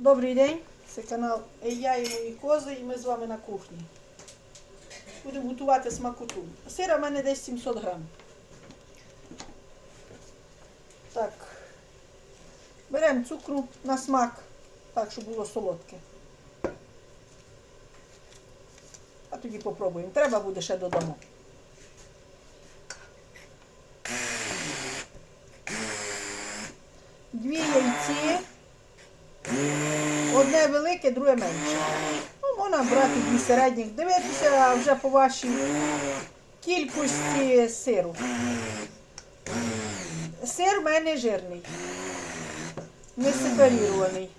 Добрий день, це канал Я і мої кози, і ми з вами на кухні. Будемо готувати смакоту. Сира в мене десь 700 грам. Так. Беремо цукру на смак, так, щоб було солодке. А тоді попробуємо. Треба буде ще додамо. Дві яйці. Одне велике, друге менше. Ну, можна брати дві середніх. Дивитися вже по вашій кількості сиру. Сир в мене жирний, не сепарірований.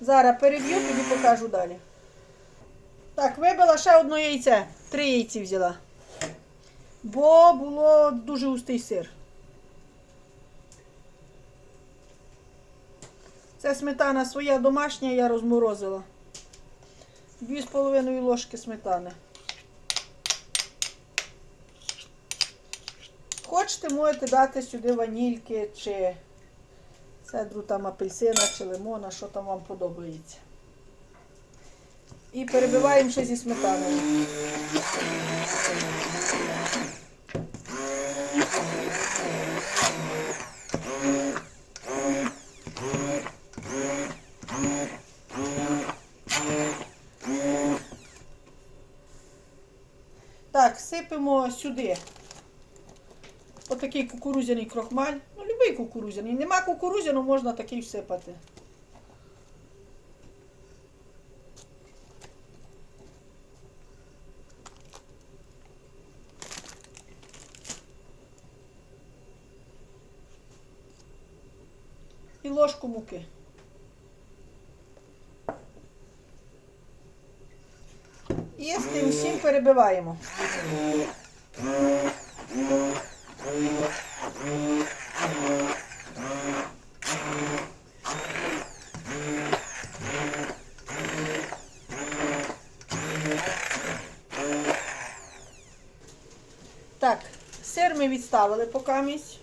Зараз переб'ю, тоді покажу далі. Так, вибила ще одне яйце. Три яйці взяла. Бо було дуже густий сир. Це сметана своя домашня, я розморозила. Дві з половиною ложки сметани. Хочете, можете дати сюди ванільки чи цедру там апельсина чи лимона, що там вам подобається. І перебиваємо ще зі сметаною. Так, сипемо сюди. Отакий кукурузяний крохмаль. Ну, любий кукурузяний. Нема кукурузяного, можна такий всипати. І ложку муки. І з тим всім перебиваємо. Так, сир ми відставили поки місць.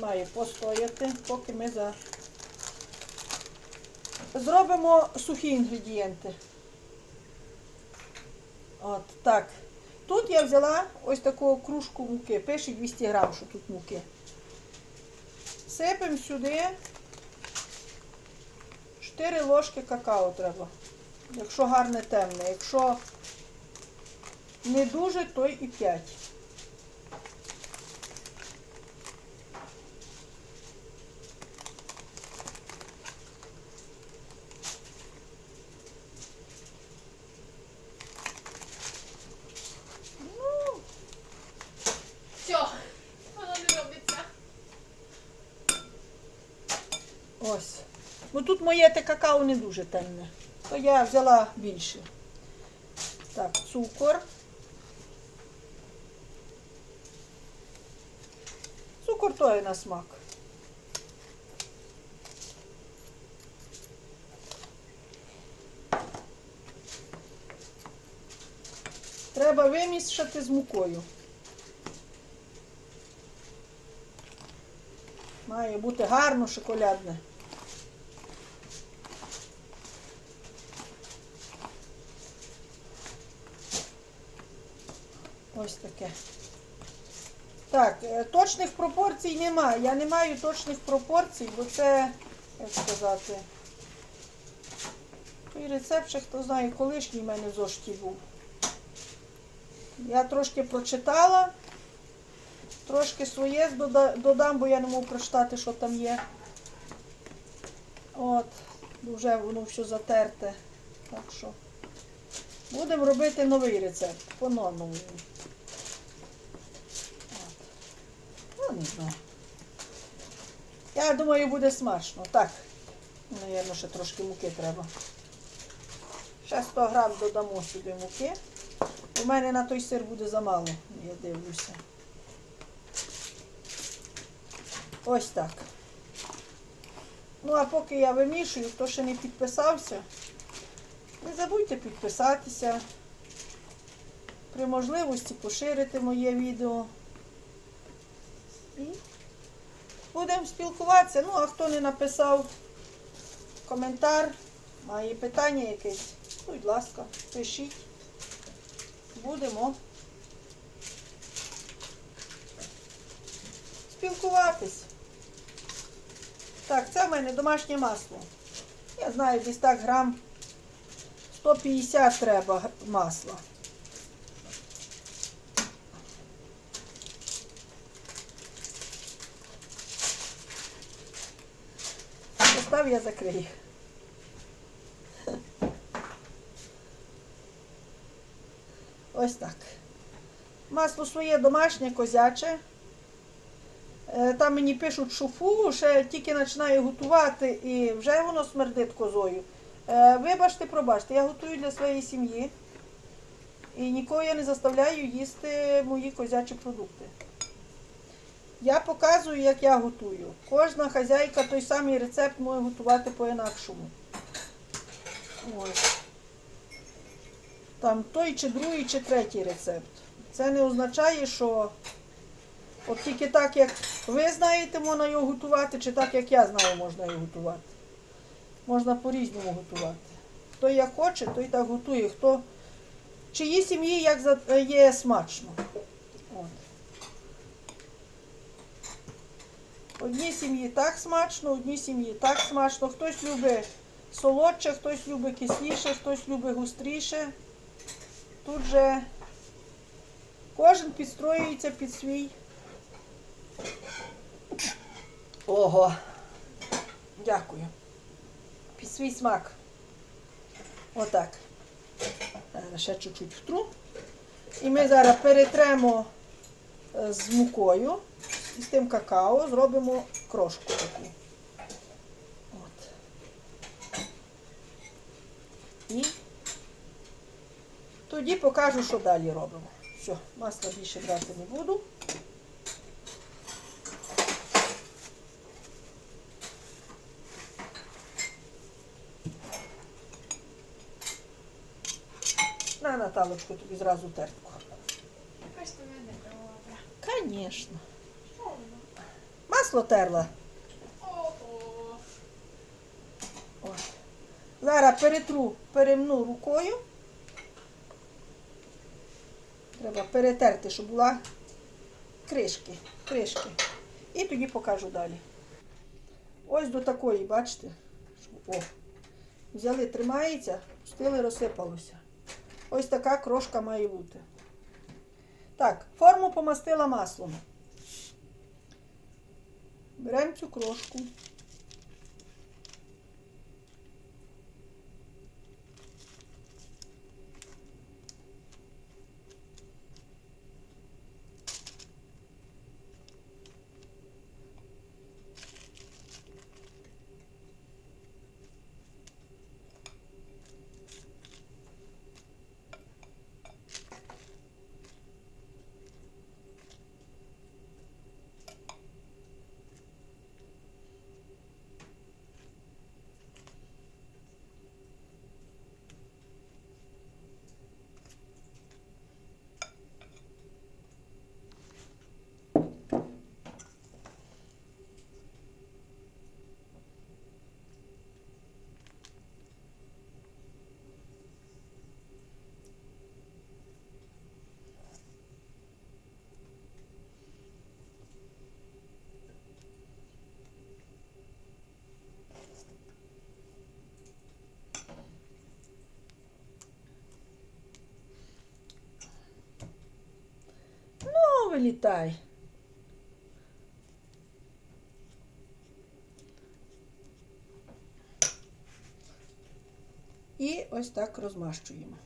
Має постояти, поки ми за... зробимо сухі інгредієнти. Так. Тут я взяла ось таку кружку муки. Пише 200 грам, що тут муки. Сипемо сюди 4 ложки какао треба. Якщо гарне темне. Якщо не дуже, то і 5. Ну, Все, воно не робиться. Ось. Ну тут моє те какао не дуже темне. То я взяла більше. Так, цукор. Цукор той на смак. Треба вимішати з мукою. Має бути гарно шоколадне. Ось таке. Так, е, точних пропорцій немає. Я не маю точних пропорцій, бо це, як сказати, той рецепт, ще хто знає, колишній в мене в зошиті був. Я трошки прочитала, трошки своє додам, бо я не можу прочитати, що там є. От, вже воно все затерте. Так що будемо робити новий рецепт по-новому. Ну, не знаю. Я думаю, буде смачно. Так, Навірно, ще трошки муки треба. Ще 100 грам додамо сюди муки. У мене на той сир буде замало, я дивлюся. Ось так. Ну, а поки я вимішую, хто ще не підписався, не забудьте підписатися. При можливості поширити моє відео. І будемо спілкуватися. Ну, а хто не написав коментар, має питання якесь, будь ласка, пишіть. Будемо спілкуватись. Так, це в мене домашнє масло. Я знаю, десь так грам 150 треба масла. Постав, я закрию. Ось так. Масло своє домашнє, козяче. Е, Там мені пишуть, що фу, ще тільки починаю готувати і вже воно смердить козою. Е, Вибачте, пробачте, я готую для своєї сім'ї. І нікого я не заставляю їсти мої козячі продукти. Я показую, як я готую. Кожна хазяйка той самий рецепт може готувати по-інакшому. Там той чи другий, чи третій рецепт. Це не означає, що от тільки так, як ви знаєте, можна його готувати, чи так, як я знаю, можна його готувати. Можна по-різному готувати. Хто як хоче, той так готує. Хто чиї сім'ї як є смачно. От. Одній сім'ї так смачно, одній сім'ї так смачно. Хтось любить солодше, хтось любить кисліше, хтось любить густріше. Тут же кожен підстроюється під свій. Ого. Дякую. Свій смак. Отак. Зараз ще чуть-чуть втру. І ми зараз перетремо е, з мукою і з тим какао зробимо крошку таку. От. І тоді покажу, що далі робимо. Все, масла більше брати не буду. На, Наталочку, тобі зразу тертку. Якась ти мене добра. Звісно. Масло терла. Ого. Ось. Зараз перетру, перемну рукою. Треба перетерти, щоб була кришки. кришки. І тоді покажу далі. Ось до такої, бачите? О. Взяли, тримається, пустили, розсипалося. Ось така крошка має бути. Так, форму помастила маслом. Беремо цю крошку. Ну, вилітай. І ось так розмащуємо.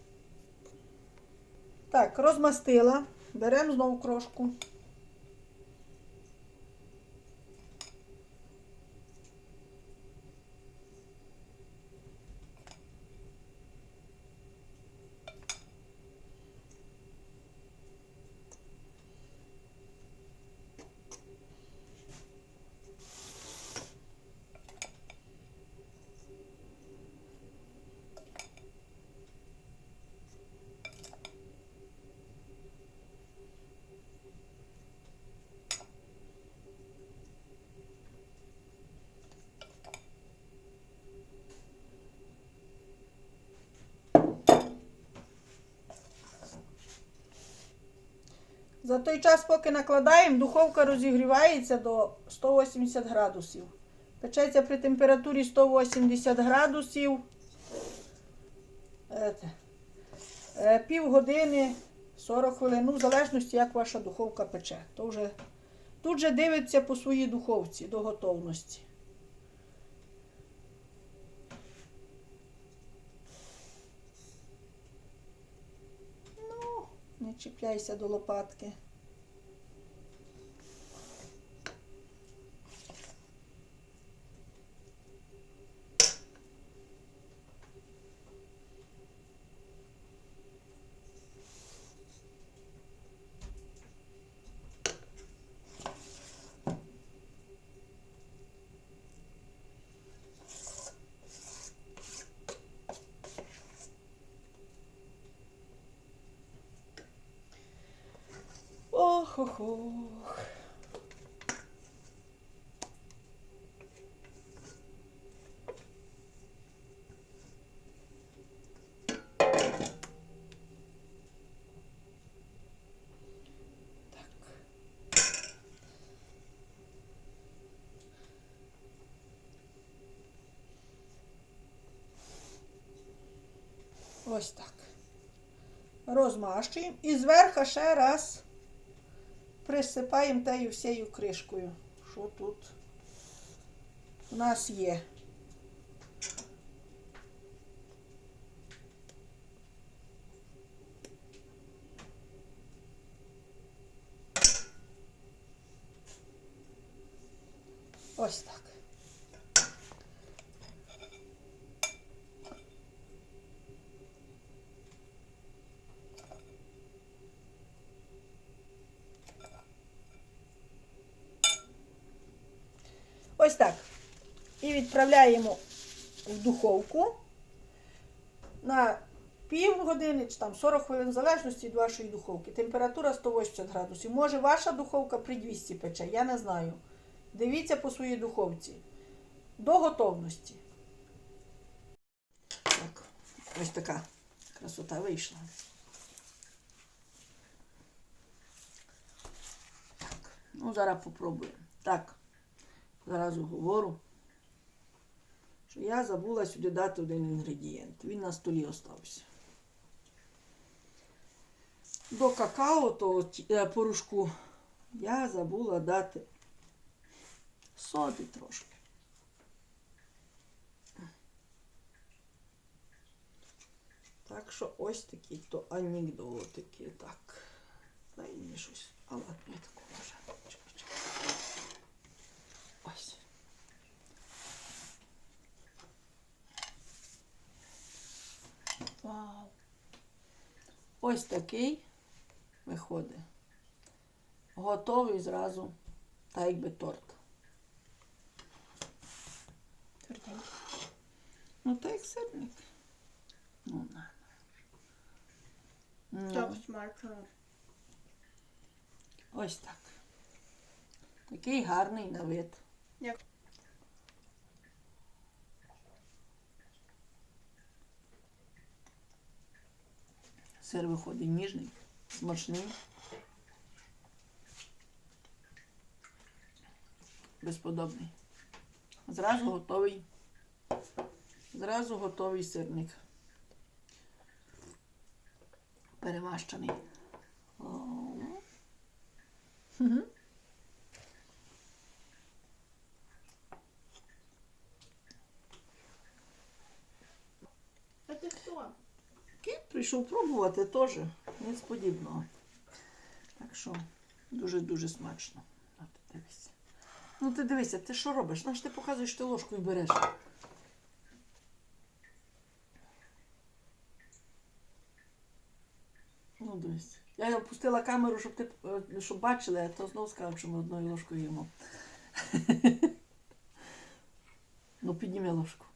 Так, розмастила. Беремо знову крошку. За той час, поки накладаємо, духовка розігрівається до 180 градусів. Печеться при температурі 180 градусів. Е, Півгодини, 40 хвилин, ну, в залежності, як ваша духовка пече. То вже, тут же дивиться по своїй духовці до готовності. Ну, не чіпляйся до лопатки. Ох, ох. Ось так. Розмащуємо і зверху ще раз присипаємо тею всією кришкою, що тут у нас є. Ось так. Ось так. І відправляємо в духовку на пів години чи там 40 хвилин, в залежності від вашої духовки. Температура 180 градусів. Може, ваша духовка при 200 пече, я не знаю. Дивіться по своїй духовці. До готовності. Так, ось така красота вийшла. Так, ну зараз попробуємо. Так. Зразу говорю, що я забула сюди дати один інгредієнт. Він на столі остався. До какао ті- е, порошку я забула дати соди трошки. Так що ось такі то анекдотики. Так. Дай мені щось. А ладно, я таку вже. Чекай, чекай. Ось. Вау. Ось такий виходить. Готовий зразу, так якби торт. Тверденький. Ну, так як сирник. Ну, на. Ну, Так смачно. ось так. Такий гарний на вид. Як? Сир виходить ніжний, смачний. Безподобний. Зразу готовий. Зразу готовий сирник. Перемащений. О. Мгм. А ти хто? Кіт прийшов пробувати теж. Ніц подібного. Так що дуже-дуже смачно. А ти дивися. Ну ти дивися, ти що робиш? Наш ти показуєш, ти ложкою береш. Ну, дивись. Я опустила камеру, щоб ти е, щоб бачили, а то знову скажу, що ми одною ложкою їмо. ну, підніми ложку.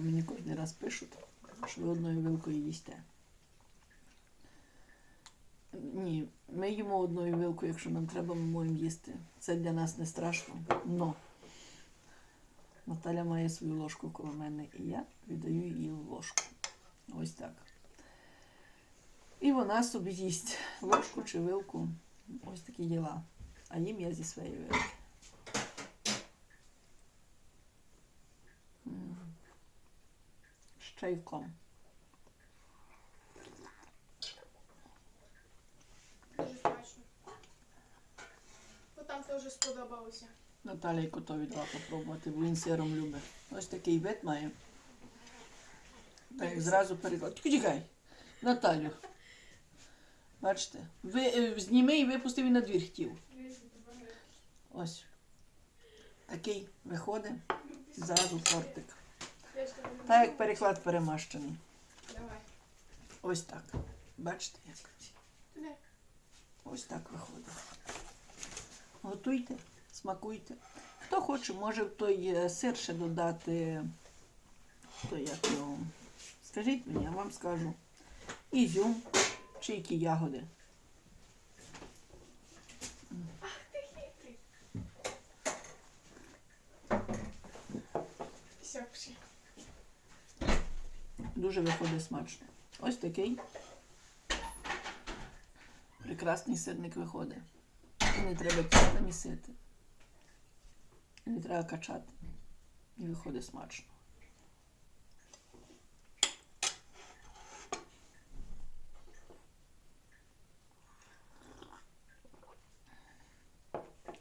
Мені кожен раз пишуть, що ви одною вилкою їсте. Ні, ми їмо одною вилкою, якщо нам треба, ми можемо їсти. Це для нас не страшно. Но Наталя має свою ложку коло мене, і я віддаю їй ложку. Ось так. І вона собі їсть ложку чи вилку. Ось такі діла. А їм я зі своєї вилки. З чайком. Дуже смачно. Ну там теж сподобалося. Наталя котові дала попробувати, бо він сиром любить. Ось такий вид має. Так зразу переклад. Тільки Чекай, Наталю. Бачите, ви, зніми і випустив і на двір хотів. Ось. Такий виходить. Зразу тортик. Так як переклад перемащений. Давай. Ось так. Бачите, як? Ось так виходить. Готуйте, смакуйте. Хто хоче, може в той е, сир ще додати. Той як його. Скажіть мені, я вам скажу. Ізюм чи які ягоди. Все, пішли. Дуже виходить смачно. Ось такий прекрасний сирник виходить. І не треба тісто місити. І не треба качати. І виходить смачно.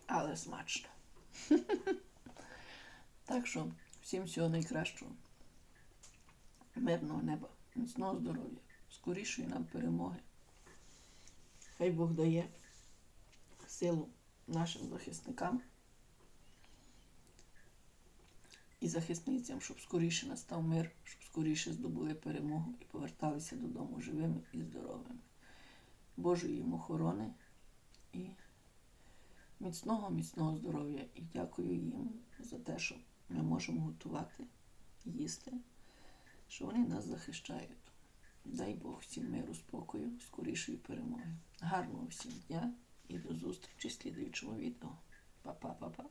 Але смачно. Так що всім всього найкращого мирного неба, міцного здоров'я, скорішої нам перемоги. Хай Бог дає силу нашим захисникам і захисницям, щоб скоріше настав мир, щоб скоріше здобули перемогу і поверталися додому живими і здоровими. Божої їм охорони і міцного, міцного здоров'я. І дякую їм за те, що ми можемо готувати, їсти що вони нас захищають. Дай Бог всім миру, спокою, скорішої перемоги. Гарного всім дня і до зустрічі в слідуючому відео. Па-па-па-па.